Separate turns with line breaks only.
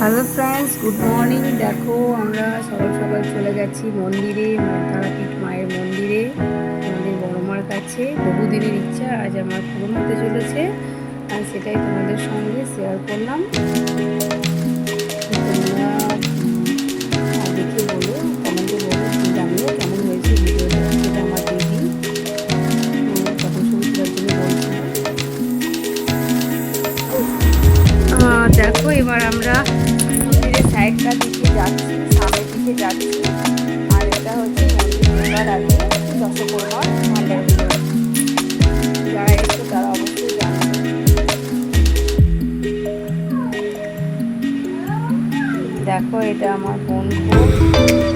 Hello friends good morning দেখো, আমরা সকাল সকাল চলে গেছি মন্দিরে তারাপীঠ মায়ের মন্দিরে, আমাদের বড় মার কাছে। বহুদিনের ইচ্ছা, আজ আমার পূরণ হতে চলেছে, আর সেটাই তোমাদের সঙ্গে শেয়ার করলাম। কেমন হয়েছে দেখো, এবার আমরা যাচ্ছি, সামনের দিকে যাচ্ছি। আর এটা হচ্ছে মন্দির আছে আগে দশকর্মার ভান্ডার যারা তারা অবশ্যই জানবে দেখো, এটা আমার বন্ধু।